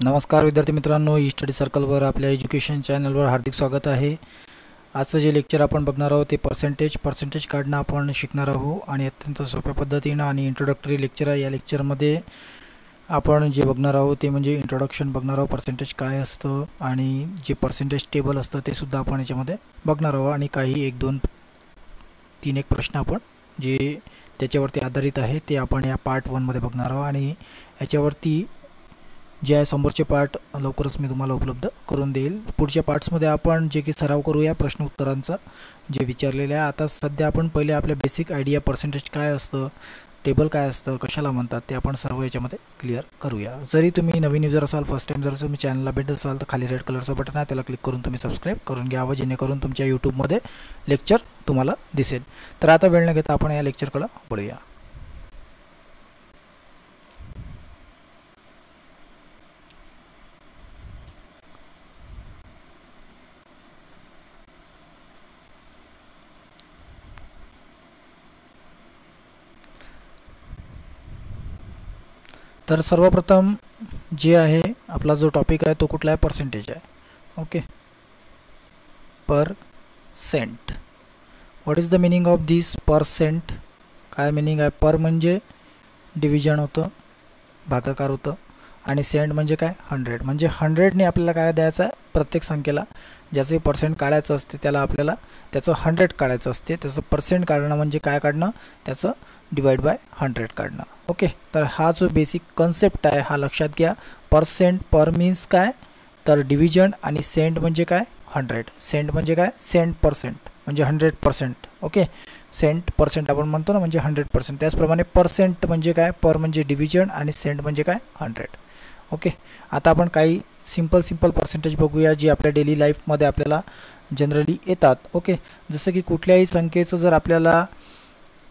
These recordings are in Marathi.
नमस्कार विद्यार्थी मित्रांनो ई स्टडी सर्कलवर आपल्या एज्युकेशन चॅनलवर हार्दिक स्वागत आहे. आजचं जे लेक्चर आपण बघणार आहोत ते पर्सेंटेज पर्सेंटेज काढणं आपण शिकणार आहोत आणि अत्यंत सोप्या पद्धतीनं आणि इंट्रोडक्टरी लेक्चर आहे. या लेक्चरमध्ये आपण जे बघणार आहोत ते म्हणजे इंट्रोडक्शन बघणार आहोत पर्सेंटेज काय असतं आणि जे पर्सेंटेज टेबल असतं ते सुद्धा आपण याच्यामध्ये बघणार आहोत. आणि काही एक दोन तीन एक प्रश्न आपण जे त्याच्यावरती आधारित आहे ते आपण या पार्ट वनमध्ये बघणार आहोत. आणि याच्यावरती जे आहे समोरचे पार्ट लवकरच मी तुम्हाला उपलब्ध करून देईल. पुढच्या पार्ट्समध्ये आपण जे की सराव करूया प्रश्न उत्तरांचा जे विचारलेले आहे. आता सध्या आपण पहिले आपल्या बेसिक आयडिया पर्सेंटेज काय असतं टेबल काय असतं कशाला म्हणतात ते आपण सर्व याच्यामध्ये क्लिअर करूया. जरी तुम्ही नवीन युजर असाल फर्स्ट टाईम जर तुम्ही चॅनलला भेटत असाल तर खाली रेड कलरचं बटन आहे त्याला क्लिक करून तुम्ही सबस्क्राईब करून घ्यावं जेणेकरून तुमच्या यूट्यूबमध्ये लेक्चर तुम्हाला दिसेल. तर आता वेळ न घेता आपण या लेक्चरकडं बोलूया तर सर्वप्रथम जे आहे आपला जो टॉपिक आहे तो कुठला आहे? पर्सेंटेज आहे. Okay per cent what is the meaning of this percent काय मिनिंग आहे? पर म्हणजे डिव्हिजन होतं भागाकार होतं. आणि सेंट म्हणजे काय? हंड्रेड म्हणजे हंड्रेडने आपल्याला काय द्यायचं आहे? प्रत्येक संख्येला ज्याचे पर्सेंट काढायचं असते त्याला आपल्याला त्याचं हंड्रेड काढायचं असते. त्याचं पर्सेंट काढणं म्हणजे काय काढणं? त्याचं डिवाईड बाय हंड्रेड काढणं. ओके तर हा जो बेसिक कन्सेप्ट आहे हा लक्षात घ्या. पर्सेंट पर मीन्स काय? तर डिव्हिजन आणि सेंट म्हणजे काय? हंड्रेड सेंट म्हणजे काय? सेंट पर्सेंट म्हणजे hundred percent okay cent percent आपण म्हणतो ना म्हणजे हंड्रेड पर्सेंट त्याचप्रमाणे पर्सेंट म्हणजे काय? पर म्हणजे डिव्हिजन आणि सेंट म्हणजे काय? हंड्रेड ओके आता आपण काही सिंपल सिंपल पर्सेंटेज बघूया जी आपल्या डेली लाईफमध्ये आपल्याला जनरली येतात. ओके जसं की कुठल्याही संख्येचं जर आपल्याला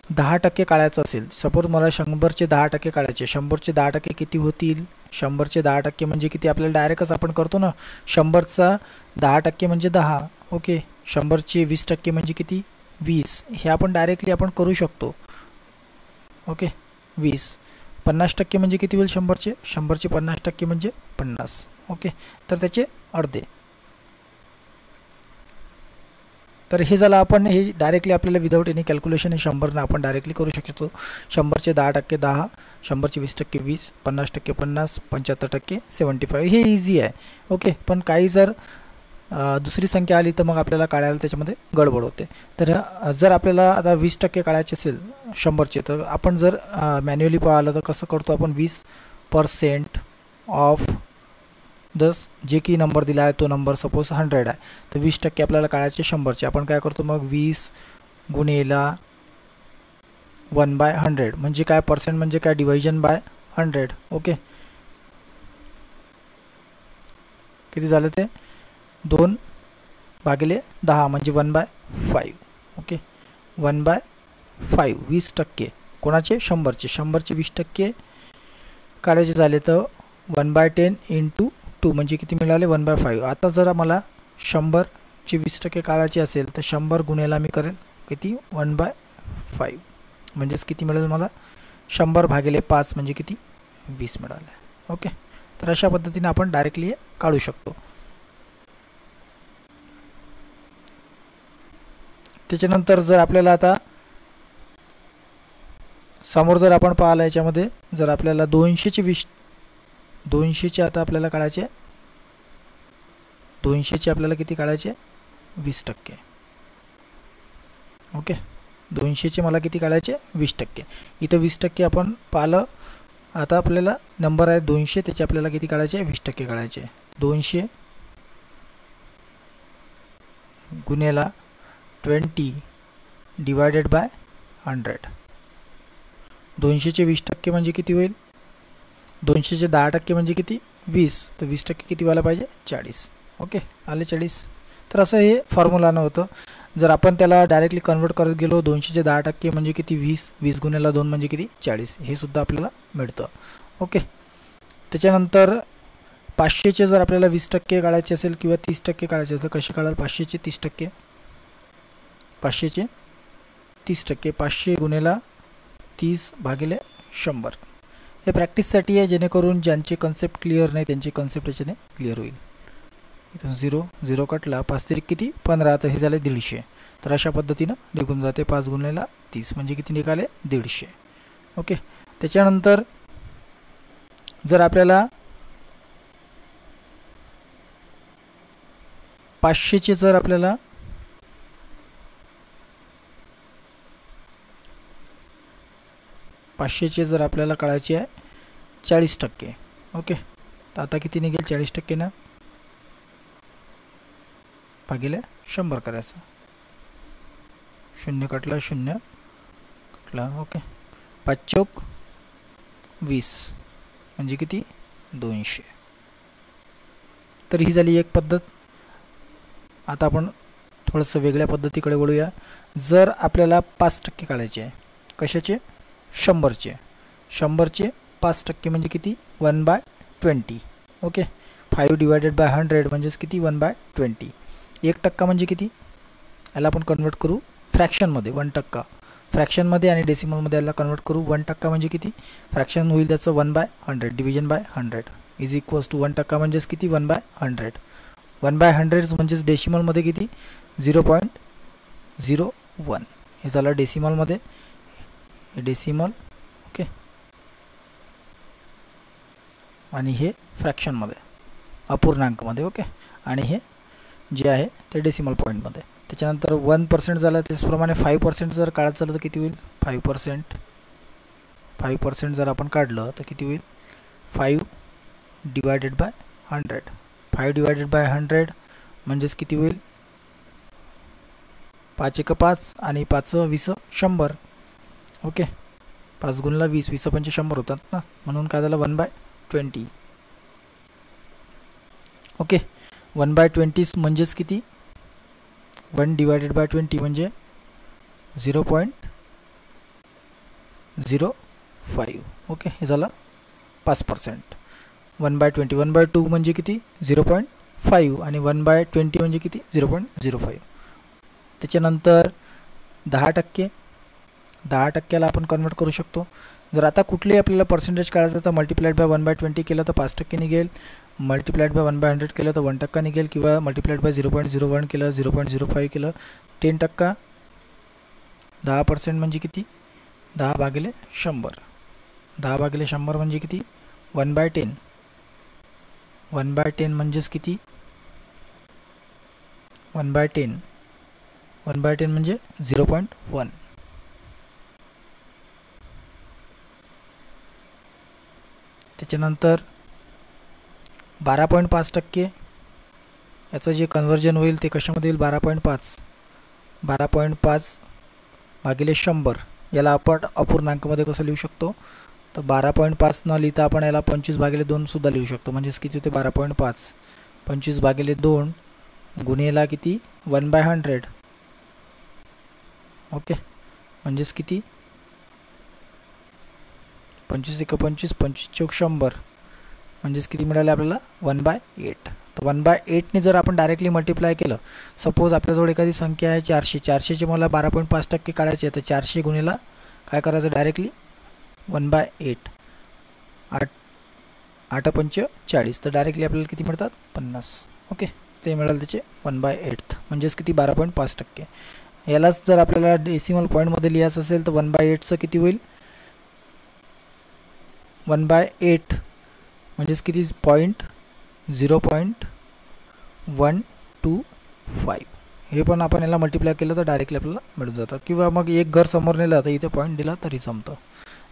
दहा टक्के काढायचं असेल सपोज मला शंभरचे दहा टक्के काढायचे शंभरचे दहा टक्के किती होतील? शंभरचे दहा टक्के म्हणजे किती आपल्याला डायरेक्टच आपण करतो ना? शंभरचा दहा टक्के म्हणजे दहा. ओके शंभरचे वीस टक्के म्हणजे किती? वीस. हे आपण डायरेक्टली आपण करू शकतो. ओके वीस. पन्नास टक्के म्हणजे किती होईल शंभरचे? शंभरचे पन्नास टक्के म्हणजे पन्नास. ओके. तर त्याचे अर्धे. तर हे झालं आपण हे डायरेक्टली आपल्याला विदाऊट एनी कॅल्क्युलेशन हे शंभरनं आपण डायरेक्टली करू शकतो. शंभरचे दहा टक्के दहा शंभरचे वीस टक्के वीस पन्नास टक्के पन्नास पंच्याहत्तर टक्के सेवन्टी फाईव्ह हे इझी आहे. ओके. पण काही जर दुसरी संख्या आली तर मग आपल्याला काढायला त्याच्यामध्ये गडबड होते. तर जर आपल्याला आता वीस टक्के काढायचे असेल शंभरचे तर आपण जर मॅन्युअली पाहिलं तर कसं करतो आपण? वीस पर्सेंट ऑफ दस जे की नंबर दिला आहे तो नंबर सपोज हंड्रेड आहे. तर वीस टक्के आपल्याला काढायचे शंभरचे. आपण काय करतो मग? वीस गुणेला वन बाय हंड्रेड म्हणजे काय? पर्सेंट म्हणजे काय? डिव्हायजन बाय हंड्रेड ओके किती झालं ते? दोन भागिले दहा म्हणजे one by five okay one by five वीस टक्के. कोणाचे? शंभरचे. शंभरचे वीस टक्के काढायचे झाले तर one by ten into two म्हणजे किती मिळाले? वन बाय फाईव्ह आता जर मला शंभरचे वीस टक्के काढायचे असेल तर शंभर गुन्ह्याला मी करेल किती? वन बाय फाईव्ह म्हणजेच किती मिळेल मला? शंभर भागिले पाच म्हणजे किती? वीस मिळालं. ओके तर अशा पद्धतीने आपण डायरेक्टली काढू शकतो. त्याच्यानंतर जर आपल्याला आता समोर जर आपण पाहिलं याच्यामध्ये जर आपल्याला दोनशेचे वीस दोनशेचे आता आपल्याला काढायचे दोनशेचे आपल्याला किती काढायचे वीस टक्के. ओके? दोनशेचे मला किती काढायचे वीस टक्के. इथं वीस टक्के आपण पाहिलं. आता आपल्याला नंबर आहे दोनशे त्याचे आपल्याला किती काढायचे वीस टक्के काढायचे दोनशे गुन्ह्याला ट्वेंटी डिवायडेड बाय हंड्रेड. दोनशेचे वीस टक्के म्हणजे किती होईल? दोनशेचे दहा टक्के म्हणजे किती? वीस. तर वीस टक्के किती व्हायला पाहिजे? चाळीस. ओके? आले चाळीस. तर असं हे फॉर्म्युलानं होतं. जर आपण त्याला डायरेक्टली कन्वर्ट करत गेलो दोनशेचे दहा टक्के म्हणजे किती? वीस. वीस गुन्ह्याला दोन म्हणजे किती? चाळीस. हे सुद्धा आपल्याला मिळतं. ओके? त्याच्यानंतर पाचशेचे जर आपल्याला वीस टक्के काढायचे असेल किंवा तीस टक्के काढायचे असेल कसे काढाल? पाचशेचे तीस टक्के. पाचशेचे तीस टक्के. पाचशे गुन्हेला तीस भागिले शंभर. हे प्रॅक्टिससाठी आहे जेणेकरून ज्यांचे कन्सेप्ट क्लिअर नाही त्यांची कन्सेप्ट याच्याने क्लिअर होईल. इथून झिरो झिरो कटला पाच तरी किती? पंधरा. तर हे झाले दीडशे. तर अशा पद्धतीनं निघून जाते पाच गुणलेला तीस. म्हणजे किती निघाले? दीडशे. ओके. त्याच्यानंतर जर आपल्याला पाचशेचे जर आपल्याला पाचशेचे जर आपल्याला कळायचे आहे चाळीस टक्के. ओके? तर आता किती निघेल? चाळीस टक्के ना? भागिले शंभर करायचं. शून्य कटला शून्य. कटला ओके. पाच चौक वीस. म्हणजे किती? दोनशे. तर ही झाली एक पद्धत. आता आपण थोडंसं वेगळ्या पद्धतीकडे वळूया. जर आपल्याला पाच टक्के काढायचे आहे कशाचे? शंभरचे. शंभरचे पाच टक्के म्हणजे किती? One by twenty. Okay? Five divided by hundred म्हणजेच किती? One by twenty. एक टक्का म्हणजे किती? याला आपण कन्वर्ट करू फ्रॅक्शनमध्ये वन टक्का. फ्रॅक्शनमध्ये आणि डेसिमलमध्ये याला कन्वर्ट करू वन टक्का म्हणजे किती? फ्रॅक्शन होईल त्याचं one by hundred division by hundred. Is equals to one टक्का म्हणजेच किती? One by hundred. One by hundred म्हणजेच डेसिमलमध्ये किती? Zero point zero one. हे झालं डेसिमलमध्ये. डेसिमल ओके आणि हे फ्रॅक्शनमध्ये अपूर्णांकमध्ये ओके आणि हे जे आहे ते डेसिमल पॉईंटमध्ये त्याच्यानंतर वन पर्सेंट झालं त्याचप्रमाणे फाईव्ह पर्सेंट जर काढत झालं तर किती होईल? फाईव्ह पर्सेंट फाईव्ह पर्सेंट जर आपण काढलं तर किती होईल? Five divided by hundred five divided by hundred म्हणजेच किती होईल? पाच एक पाच आणि पाच वीस शंभर. ओके. पाच गुणला वीस वीस पंचे शंभर होतात ना. म्हणून काय झालं? One by twenty. Okay. One by ट्वेंटीस म्हणजेच किती? वन डिवायडेड बाय ट्वेंटी म्हणजे zero point zero five. Okay हे झालं पाच percent. One by twenty one by two म्हणजे किती? Zero point five. आणि वन बाय ट्वेंटी म्हणजे किती? Zero point zero five. त्याच्यानंतर दहा टक्के दहा टक्क्याला आपण कन्वर्ट करू शकतो. जर आता कुठलेही आपल्याला पर्सेंटेज काढायचं तर multiplied by one by twenty केलं तर पाच टक्के निघेल. Multiplied by one by hundred केलं तर वन टक्का निघेल किंवा multiplied by zero point zero one केलं झिरो पॉईंट झिरो फाईव्ह केलं टेन टक्का. दहा पर्सेंट म्हणजे किती? दहा भागिले शंभर. दहा भागिले शंभर म्हणजे किती? One by ten one by ten म्हणजेच किती? One by ten one by ten म्हणजे झिरो पॉईंट वन त्याच्यानंतर बारा पॉईंट पाच टक्के याचं जे कन्व्हर्जन होईल ते कशामध्ये येईल? बारा पॉईंट पाच. बारा पॉईंट पाच भागिले शंभर. याला आपण अपूर्णांकमध्ये कसं लिहू शकतो? तर बारा पॉईंट पाच न लिहिता आपण याला पंचवीस भागिले दोनसुद्धा लिहू शकतो. म्हणजेच किती होते? बारा पॉईंट पाच. पंचवीस भागिले दोन गुन्हेला किती? One by hundred. ओके? म्हणजेच किती? पंचवीस एक पंचवीस पंचवीस चौक शंभर. म्हणजेच किती मिळाले आपल्याला? One by eight. तर वन बाय एटने जर आपण डायरेक्टली मल्टिप्लाय केलं सपोज आपल्याजवळ एखादी संख्या आहे चारशे चारशेचे मला बारा पॉईंट पाच टक्के काढायचे तर चारशे गुन्हेला काय करायचं डायरेक्टली? One by eight. आठ आठ पंच चाळीस. तर डायरेक्टली आपल्याला किती मिळतात? पन्नास. ओके? ते मिळालं त्याचे वन बाय एट. म्हणजेच किती? बारा पॉईंट पाच टक्के. यालाच जर आपल्याला डेसिमल पॉईंटमध्ये लिहायचं असेल तर वन बाय एटचं किती होईल? वन बाय एट म्हणजेच किती? Point zero point one two five. हे पण आपण याला मल्टिप्लाय केलं तर डायरेक्टली आपल्याला मिळून जातं किंवा मग एक घर समोर नेलं तर इथे पॉईंट दिला तरी जमतं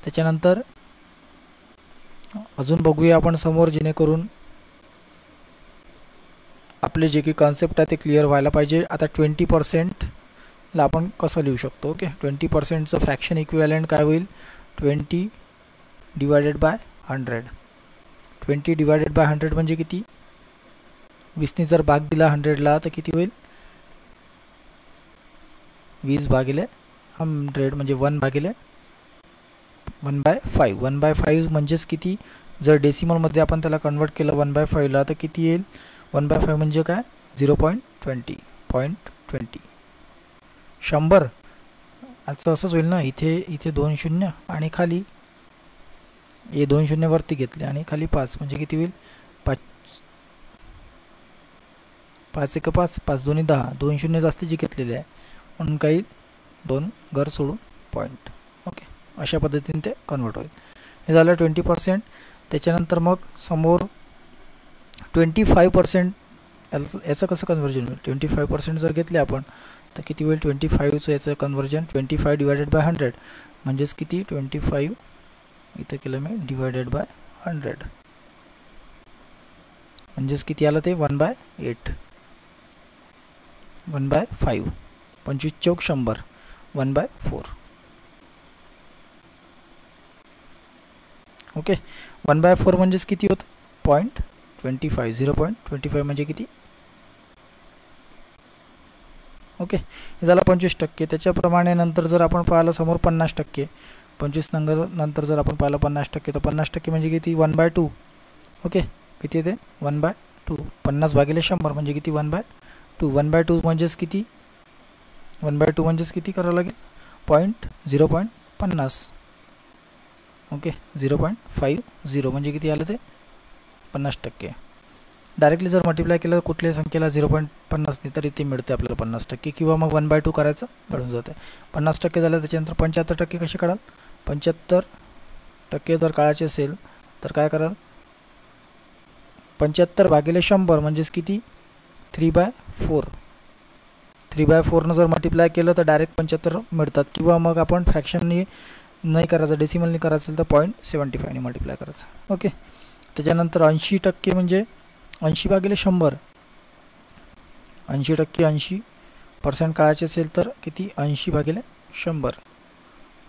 त्याच्यानंतर अजून बघूया आपण समोर जेणेकरून आपले जे काही कॉन्सेप्ट आहे ते क्लिअर व्हायला पाहिजे. आता ट्वेंटी पर्सेंटला आपण कसं लिहू शकतो? ओके? ट्वेंटी पर्सेंटचं फ्रॅक्शन इक्विवॅलंट काय होईल? Twenty divided by hundred twenty divided by hundred म्हणजे किती? वीसने जर भाग दिला हंड्रेडला तर किती होईल? वीस भागिले हंड्रेड म्हणजे वन भागिले one by five one by five म्हणजेच किती? जर डेसिमलमध्ये आपण त्याला कन्वर्ट केलं वन बाय फाईव्हला तर किती येईल? वन बाय फाईव्ह म्हणजे काय? Zero point twenty point twenty शंभर. आजचं असंच होईल ना? इथे इथे दोन शून्य आणि खाली. हे दोन शून्यवरती घेतले आणि खाली पाच म्हणजे किती होईल? पाच. पाच एक पाच पाच दोन्ही दहा. दोन शून्य जास्तीची घेतलेली आहे म्हणून काही दोन घर सोडून पॉईंट ओके अशा पद्धतीने ते कन्वर्ट होईल. हे झालं ट्वेंटी पर्सेंट त्याच्यानंतर मग समोर ट्वेंटी फाईव्ह पर्सेंट याचं याचं कसं कन्वर्जन होईल? ट्वेंटी फाईव्ह पर्सेंट जर घेतले आपण तर किती होईल? ट्वेंटी फाईव्हचं याचं conversion twenty five divided by hundred म्हणजेच किती? ट्वेंटी फाईव्ह इथं केलं मी डिवायडेड बाय हंड्रेड म्हणजेच किती आलं ते? One by eight one by five पंचवीस चौक शंभर. One by four okay one by four म्हणजेच किती होतं? Point twenty five zero point twenty five म्हणजे किती? ओके हे झालं पंचवीस टक्के. त्याच्याप्रमाणे नंतर जर आपण पाहिलं समोर पन्नास टक्के. पंचवीस नंतर नंतर जर आपण पाहिलं पन्नास टक्के तर पन्नास टक्के म्हणजे किती? One by two. ओके? किती येते? One by two. पन्नास भागिले शंभर म्हणजे किती? One by two. One by two म्हणजेच किती? वन बाय टू म्हणजेच किती करावं लागेल? पॉईंट झिरो पॉईंट पन्नास. Okay? Zero point five zero म्हणजे किती आलं ते? पन्नास टक्के. डायरेक्टली जर मल्टिप्लाय केलं कुठल्याही संख्येला झिरो पॉईंट पन्नासने तरी ते मिळते आपल्याला पन्नास टक्के. किंवा मग वन बाय टू करायचं मिळून जाते. पन्नास टक्के झालं त्याच्यानंतर पंच्याहत्तर टक्के कसे काढाल? पंच्याहत्तर टक्के जर काढायचे असेल तर काय कराल? पंच्याहत्तर भागिले शंभर म्हणजेच किती? Three by four. Three by फोरनं जर मल्टिप्लाय केलं तर डायरेक्ट पंच्याहत्तर मिळतात. किंवा मग आपण फ्रॅक्शननी नाही करायचं डेसिमलनी करायचं असेल तर पॉईंट सेवन्टी फायने मल्टिप्लाय करायचं. ओके त्याच्यानंतर ऐंशी टक्के म्हणजे ऐंशी भागिले शंभर. ऐंशी टक्के ऐंशी पर्सेंट काढायचे असेल तर किती? ऐंशी भागिले शंभर.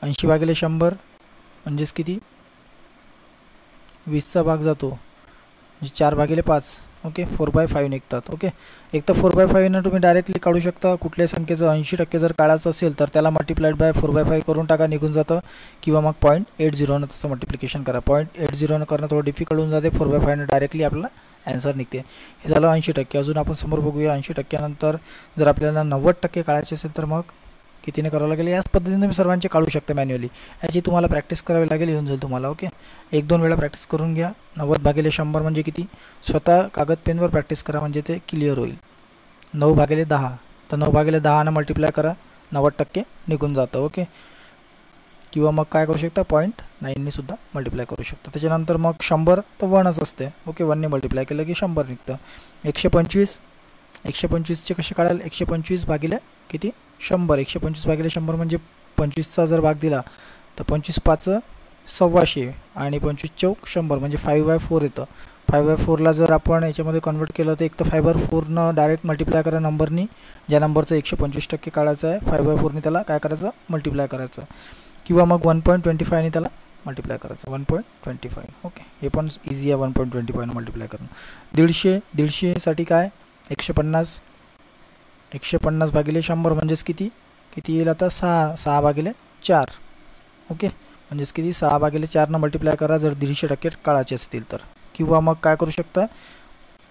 ऐंशी भागिले शंभर म्हणजेच किती? वीसचा भाग जातो. म्हणजे चार भागिले पाच. ओके? फोर बाय फाईव्ह निघतात. ओके? एक तर फोर बाय फाईव्हनं तुम्ही डायरेक्टली काढू शकता. कुठल्याही संख्येचं ऐंशी टक्के जर काढायचं असेल तर त्याला multiplied by four by five करून टाका निघून जातं. किंवा मग पॉईंट एट झिरोनं तसं मल्टिप्लिकेशन करा. पॉईंट एट झिरोनं करणं थोडं डिफिकल्ट होऊन जाते. फोर बाय फाईव्हनं डायरेक्टली आपल्याला ॲन्सर निघते. हे झालं ऐंशी टक्के. अजून आपण समोर बघूया. ऐंशी टक्क्यानंतर जर आपल्याला नव्वद टक्के काढायचे असेल तर मग? कितीने करावं लागेल. याच पद्धतीने तुम्ही सर्वांचे काढू शकता मॅन्युअली याची तुम्हाला प्रॅक्टिस करावी लागेल येऊन जाईल तुम्हाला ओके एक दोन वेळा प्रॅक्टिस करून घ्या. नव्वद भागिले शंभर म्हणजे किती? स्वतः कागद पेनवर प्रॅक्टिस करा म्हणजे ते क्लिअर होईल. नऊ भागिले दहा. तर नऊ भागिले दहानं मल्टिप्लाय करा. नव्वद टक्के निघून जातं ओके किंवा मग काय करू शकता? पॉईंट नाईननीसुद्धा मल्टिप्लाय करू शकता. त्याच्यानंतर मग शंभर तर वनच असते ओके वनने मल्टिप्लाय केलं की शंभर निघतं. एकशे पंचवीस. एकशे पंचवीसचे कसे काढाल? एकशे पंचवीस भागिले किती? शंभर एकशे पंचवीस भागिले शंभर म्हणजे पंचवीसचा जर भाग दिला तर पंचवीस पाच सव्वाशे आणि पंचवीस चौक शंभर म्हणजे फाईव्ह बाय फोर येतं. फाईव्ह बाय फोरला जर आपण याच्यामध्ये कन्वर्ट केलं तर एक तर फाय बाय फोरनं डायरेक्ट मल्टिप्लाय करा नंबरनी ज्या नंबरचं एकशे पंचवीस टक्के काढायचं आहे फाय बाय फोरने त्याला काय करायचं? मल्टिप्लाय करायचं. किंवा मग वन पॉईंट ट्वेंटी फायने त्याला मल्टिप्लाय करायचं. One point twenty five okay हे पण इझी आहे वन पॉईंट ट्वेंटी फायनं मल्टिप्लाय करणं. दीडशे दीडशेसाठी काय? एकशे पन्नास. एकशे पन्नास भागिले शंभर म्हणजेच किती? किती येईल आता? सहा. सहा भागिले चार. ओके? म्हणजेच किती? सहा भागिले चारनं मल्टिप्लाय करा. जर दीडशे टक्के काळाचे असतील तर. किंवा मग काय करू शकता?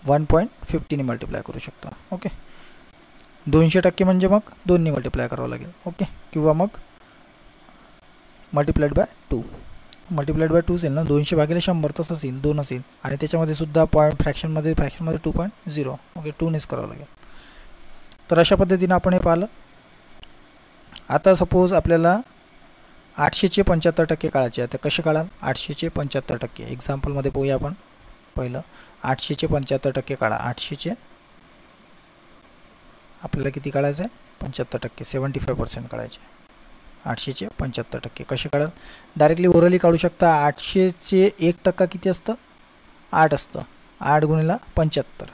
वन पॉईंट फिफ्टीने मल्टिप्लाय करू शकता. ओके? दोनशे टक्के म्हणजे मग दोन्ही मल्टिप्लाय करावं लागेल. ओके? किंवा मग multiplied by two multiplied by two असेल ना? दोनशे भागिले शंभर तसंच येईल दोन असेल. आणि त्याच्यामध्ये सुद्धा पॉईंट फ्रॅक्शनमध्ये फ्रॅक्शनमध्ये टू पॉईंट झिरो ओके? टूनेच करावं लागेल. तर अशा पद्धतीनं आपण हे पाहिलं. आता सपोज आपल्याला आठशेचे पंच्याहत्तर टक्के काढायचे आहे. तर कसे काढाल? आठशेचे पंच्याहत्तर टक्के. एक्झाम्पलमध्ये पाहूया आपण. पहिलं आठशेचे पंच्याहत्तर टक्के काढा. आठशेचे आपल्याला किती काढायचं आहे? पंच्याहत्तर टक्के. सेवन्टी फाय पर्सेंट काढायचे आठशेचे पंच्याहत्तर टक्के. कसे काढाल? डायरेक्टली ओरली काढू शकता. आठशेचे एक टक्का किती असतं? आठ असतं. आठ गुणीला पंच्याहत्तर.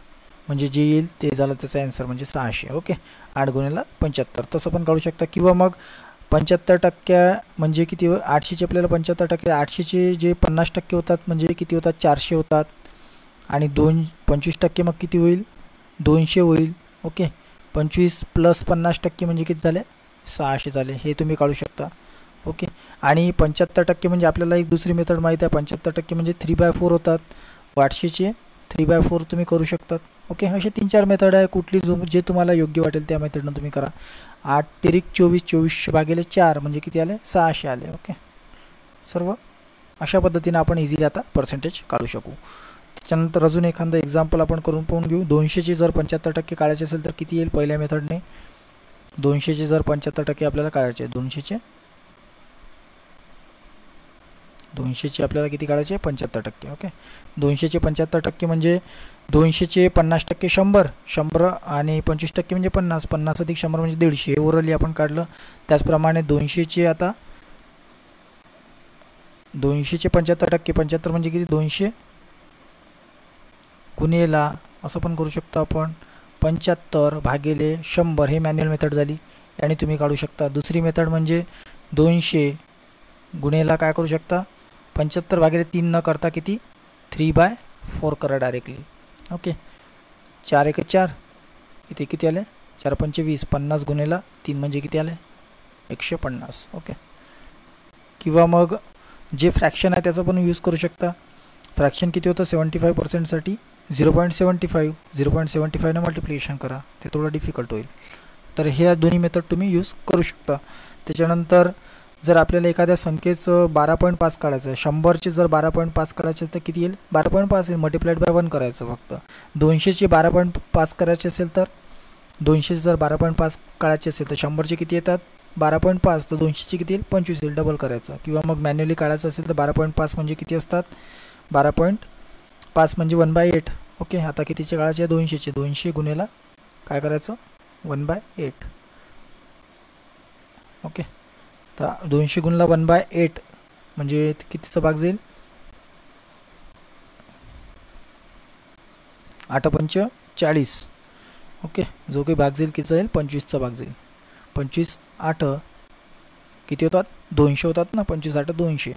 म्हणजे जे येईल ते झालं त्याचा ॲन्सर म्हणजे सहाशे ओके आठ गुणीला पंच्याहत्तर. तसं पण काढू शकता. किंवा मग पंच्याहत्तर टक्क्या म्हणजे किती आठशेचे आपल्याला पंच्याहत्तर टक्के आठशेचे जे पन्नास टक्के होतात म्हणजे किती होतात? चारशे होतात. आणि दोन पंचवीस टक्के मग किती होईल? दोनशे होईल ओके पंचवीस प्लस पन्नास टक्के म्हणजे किती झाले? सहाशे झाले. हे तुम्ही काढू शकता ओके आणि पंच्याहत्तर टक्के म्हणजे आपल्याला एक दुसरी मेथड माहीत आहे. पंच्याहत्तर टक्के म्हणजे थ्री बाय फोर होतात. आठशेचे थ्री बाय फोर तुम्ही करू शकतात. ओके असे तीन चार मेथड आहे. कुठली जो जे तुम्हाला योग्य वाटेल त्या मेथडनं तुम्ही करा. आठ तिरिक चोवीस चोवीसशे भागेले चार म्हणजे किती आले? सहाशे आले. ओके सर्व? अशा पद्धतीनं आपण इझिली आता पर्सेंटेज काढू शकू. त्याच्यानंतर अजून एखादं एक्झाम्पल आपण करून पाहून घेऊ. दोनशेचे जर पंच्याहत्तर टक्के काढायचे असेल तर किती येईल पहिल्या मेथडने दोनशेचे जर पंच्याहत्तर टक्के आपल्याला काढायचे दोनशेचे दोनशेचे आपल्याला किती काढायचे पंच्याहत्तर टक्के ओके? दोनशेचे पंच्याहत्तर टक्के म्हणजे दोनशेचे पन्नास टक्के शंभर शंभर आणि पंचवीस टक्के म्हणजे पन्नास पन्नास अधिक शंभर म्हणजे दीडशे. ओरली आपण काढलं. त्याचप्रमाणे दोनशेचे आता दोनशेचे पंच्याहत्तर टक्के पंच्याहत्तर म्हणजे किती? दोनशे गुन्हेला असं पण करू शकतो आपण. पंच्याहत्तर भागिले शंभर हे मॅन्युअल मेथड झाली. आणि तुम्ही काढू शकता. दुसरी मेथड म्हणजे दोनशे गुन्हेला काय करू शकता? पंच्याहत्तर भागिले तीन न करता किती? थ्री बाय फोर करा डायरेक्टली. ओके. चार एक चार. इथे किती आले? चार पंचे वीस. पन्नास गुन्हेला तीन म्हणजे किती आले? एकशे पन्नास. ओके. किंवा मग जे फ्रॅक्शन आहे त्याचं पण यूज करू शकता. फ्रॅक्शन किती होतं? Seventy five पर्सेंटसाठी zero point seventy five. Zero point seventy फायनं multiplication करा. ते थोडं डिफिकल्ट होईल. तर हे दोन्ही मेथड तुम्ही यूज करू शकता. त्याच्यानंतर जर आपल्याला एखाद्या संख्येचं बारा पॉईंट पाच काढायचं आहे शंभरचे जर बारा पॉईंट पाच काढायचे तर किती येईल? बारा पॉईंट पाच येईल. मल्टिप्लाईड बाय वन करायचं फक्त. दोनशेचे बारा पॉईंट पाच करायचे असेल तर? दोनशेचे जर बारा पॉईंट पाच काढायचे असेल तर शंभरचे किती येतात? बारा पॉईंट पाच तर दोनशेचे किती येईल? पंचवीस येईल. डबल करायचं. किंवा मग मॅन्युअली काढायचं असेल तर बारा पॉईंट पाच म्हणजे किती असतात? बारा पॉईंट पाच म्हणजे वन बाय एट ओके आता कितीचे काढायचे? दोनशेचे. दोनशे गुन्हेला काय करायचं? वन बाय एट ओके तर दोनशे गुणला वन बाय एट. म्हणजे कितीचा भाग जाईल? आठ पंच चाळीस. ओके जो काही भाग जाईल किती जाईल? पंचवीसचा भाग जाईल. पंचवीस आठ किती होतात? दोनशे होतात ना पंचवीस आठ दोनशे.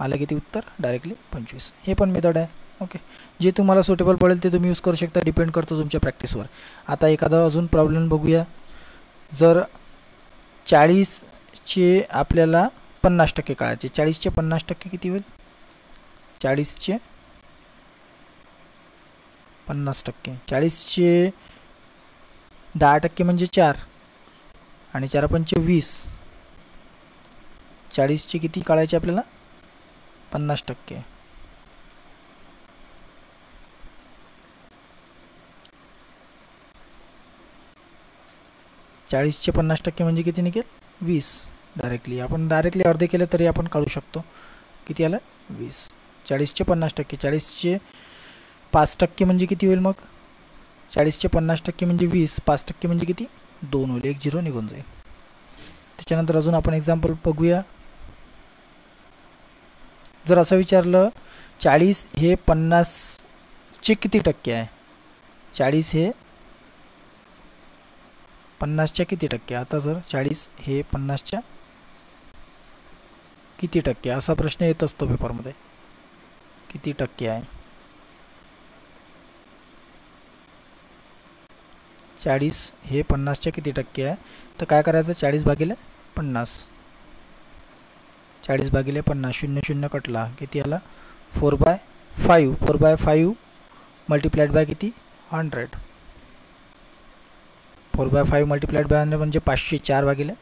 आलं किती उत्तर? डायरेक्टली पंचवीस. हे पण मेथड आहे. ओके. जे तुम्हाला सुटेबल पडेल ते तुम्ही यूज करू शकता डिपेंड करतो तुमच्या प्रॅक्टिसवर आता एखादा अजून प्रॉब्लेम बघूया. जर चाळीस चाळीसचे आपल्याला पन्नास टक्के काढायचे चाळीसचे पन्नास टक्के किती होईल? चाळीसचे पन्नास टक्के. चाळीसचे दहा टक्के म्हणजे चार आणि चार पंचे वीस. चाळीसचे किती काढायचे आपल्याला? पन्नास टक्के. चाळीसचे पन्नास टक्के म्हणजे किती निघेल? वीस. डायरेक्टली आपण डायरेक्टली अर्धे केलं तरी आपण काढू शकतो. किती आलं? वीस. चाळीसचे पन्नास टक्के. चाळीसचे पाच टक्के म्हणजे किती होईल मग? चाळीसचे पन्नास टक्के म्हणजे वीस. पाच टक्के म्हणजे किती? दोन होईल. एक झिरो निघून जाईल. त्याच्यानंतर अजून आपण एक्झाम्पल बघूया. जर असं विचारलं चाळीस हे पन्नासचे किती टक्के आहे? चाळीस हे पन्नासच्या किती टक्के? आता जर चाळीस हे पन्नासच्या किती टक्के? असा प्रश्न येत असतो पेपरमध्ये. किती टक्के आहे? चाळीस. हे पन्नासच्या किती टक्के आहे? तर काय करायचं? चाळीस भागिले पन्नास. चाळीस भागिले पन्नास शून्य शून्य कटला. किती आला? Four by five. Four by five multiplied by किती? Hundred. Four by five multiplied by hundred म्हणजे पाचशे चार भागिले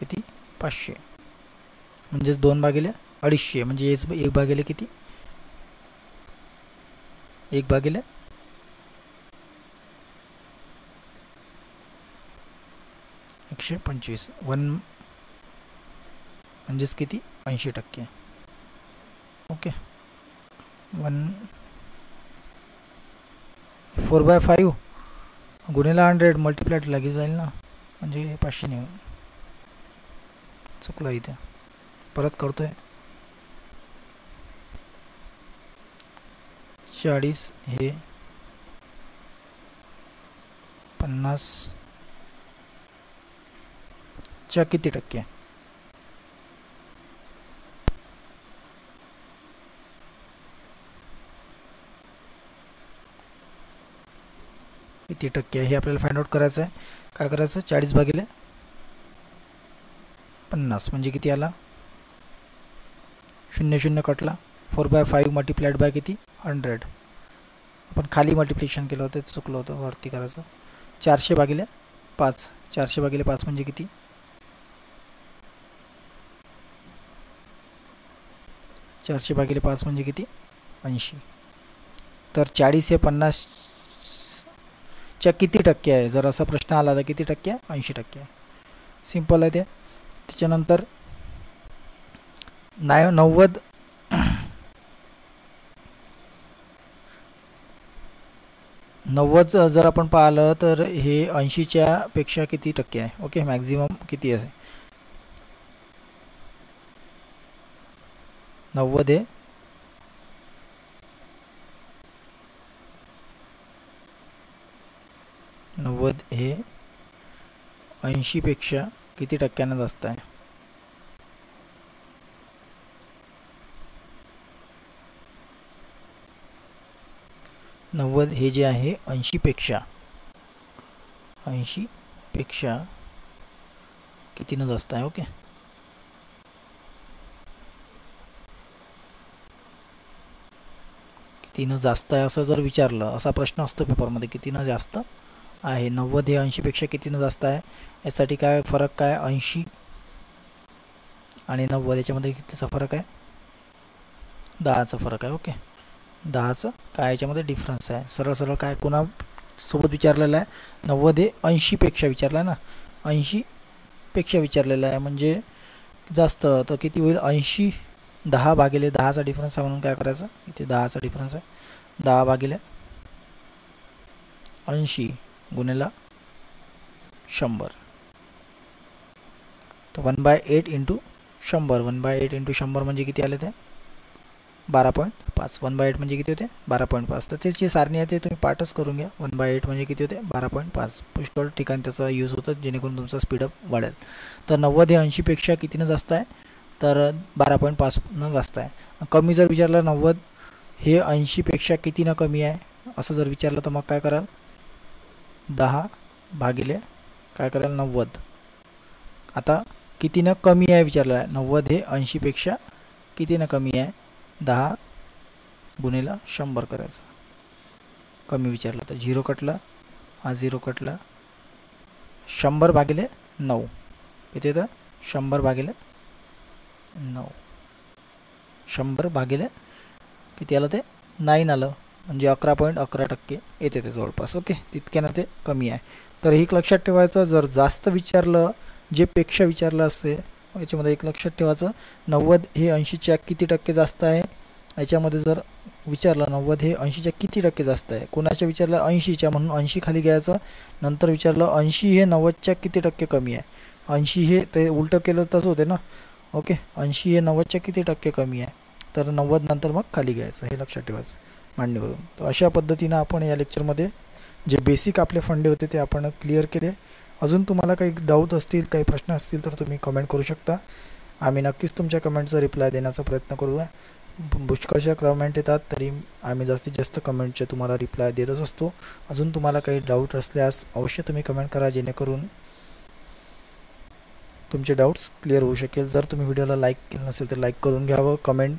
किती? पाचशे. म्हणजेच दोन भागिले अडीचशे, म्हणजे एक एक भागिले किती? एक भागिले एकशे पंचवीस. वन म्हणजेच किती? ऐंशी टक्के. Okay. One four by five गुन्हेला hundred multiplied लगेच जाईल ना? म्हणजे पाचशे नाही चुकलं इथे. परत करतोय. चाळीस हे पन्नास च्या किती टक्के? किती टक्के हे आपल्याला फाइंड आउट करायचं आहे काय करायचं? चाळीस भागिले पन्नास. म्हणजे किती आला? शून्य शून्य कटला. Four by five multiplied by किती? हंड्रेड आपण खाली मल्टिप्लिकेशन केलं होतं चुकलं होतं वरती करायचं. चारशे भागिले पाच. चारशे भागिले पाच म्हणजे किती? चारशे भागिले पाच म्हणजे किती? ऐंशी. तर चाळीस हे पन्नासच्या किती टक्के आहे? जर असा प्रश्न आला तर किती टक्के आहे? ऐंशी टक्के आहे. सिंपल आहे ते. त्याच्यानंतर नाय नव्वद. नव्वद जर आपण पाहिलं तर हे ऐंशीच्या पेक्षा किती टक्के आहे? ओके मॅक्झिमम किती आहे? नव्वद हे नव्वद हे ऐंशीपेक्षा किती टक्क्यानं जास्त आहे? नव्वद हे जे आहे ऐंशीपेक्षा ऐंशीपेक्षा कितीनं जास्त आहे ओके? कितीनं जास्त आहे असं जर विचारलं असा प्रश्न असतो पेपरमध्ये कितीनं जास्त आहे? नव्वद हे ऐंशीपेक्षा कितीनं जास्त आहे? यासाठी काय फरक काय? ऐंशी आणि नव्वद याच्यामध्ये कितीचा फरक आहे? दहाचा फरक आहे ओके? दहाचं काय याच्यामध्ये डिफरन्स आहे? सरळ सरळ काय पुन्हा सोबत विचारलेलं आहे? नव्वद हे ऐंशीपेक्षा विचारलं आहे ना? ऐंशीपेक्षा विचारलेलं आहे. म्हणजे जास्त, तर किती होईल? ऐंशी, दहा भागिले दहाचा डिफरन्स आहे म्हणून काय करायचं? इथे डिफरन्स आहे. दहा भागिले ऐंशी गुन्हेला शंभर. तर वन बाय एट इंटू शंभर. वन बाय एट इंटू शंभर म्हणजे किती आले ते? बारा पॉईंट पाच. वन बाय एट म्हणजे किती होते? बारा पॉईंट पाच. तर त्याची सारणी आहे ते तुम्ही पाठच करून घ्या. वन बाय एट म्हणजे किती होते? बारा पॉईंट पाच. पुष्कळ ठिकाणी त्याचा यूज होतं जेणेकरून तुमचा स्पीडअप वाढेल. तर नव्वद हे ऐंशीपेक्षा कितीनं जास्त आहे? तर बारा पॉईंट पाचनं जास्त आहे. कमी जर विचारलं नव्वद हे ऐंशीपेक्षा कितीनं कमी आहे? असं जर विचारलं तर मग काय कराल? दहा भागिले काय कराल? नव्वद. आता कितीनं कमी आहे विचारलं? आहे नव्वद हे ऐंशीपेक्षा कितीनं कमी आहे? दहा गुन्हेला शंभर करायचं. कमी विचारलं तर झिरो कटला हा झिरो कटला शंभर भागिले नऊ. किती तर शंभर भागिले नऊ. शंभर भागिले किती आलं ते? नाईन आलं. म्हणजे अकरा पॉईंट अकरा टक्के येते ते जवळपास. ओके? तितक्यानं ते कमी आहे. तर एक लक्षात ठेवायचं जर जास्त विचारलं जे पेक्षा विचारलं असते याच्यामध्ये एक लक्षात ठेवायचं नव्वद हे ऐंशीच्या किती टक्के जास्त आहे? याच्यामध्ये जर विचारलं नव्वद हे ऐंशीच्या किती टक्के जास्त आहे? कोणाच्या विचारलं ऐंशीच्या म्हणून ऐंशी खाली घ्यायचं नंतर विचारलं ऐंशी हे नव्वदच्या किती टक्के कमी आहे? ऐंशी हे ते उलटं केलं तसं होते ना? ओके ऐंशी हे नव्वदच्या किती टक्के कमी आहे? तर नव्वद नंतर मग खाली घ्यायचं हे लक्षात ठेवायचं मांडणीवरून. तर अशा पद्धतीनं आपण या लेक्चरमध्ये जे बेसिक आपले फंडे होते ते आपण क्लिअर केले. अजून तुम्हाला काही डाऊट असतील काही प्रश्न असतील तर तुम्ही कमेंट करू शकता. आम्ही नक्कीच तुमच्या कमेंटचा रिप्लाय देण्याचा प्रयत्न करूया. पुष्कळशा कमेंट येतात तरी आम्ही जास्तीत जास्त कमेंटचे तुम्हाला रिप्लाय देतच असतो. अजून तुम्हाला काही डाऊट असल्यास अवश्य तुम्ही कमेंट करा जेणेकरून तुमचे डाऊट्स क्लिअर होऊ शकेल. जर तुम्ही व्हिडिओला लाईक केलं नसेल तर लाईक करून घ्यावं. कमेंट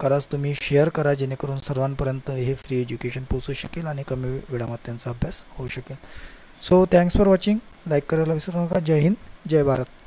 कराच तुम्ही शेअर करा जेणेकरून सर्वांपर्यंत हे फ्री एज्युकेशन पोचू शकेल आणि कमी वेळामध्ये त्यांचा अभ्यास होऊ शकेल. So thanks for watching like करायला विसरू नका जय हिंद जय भारत.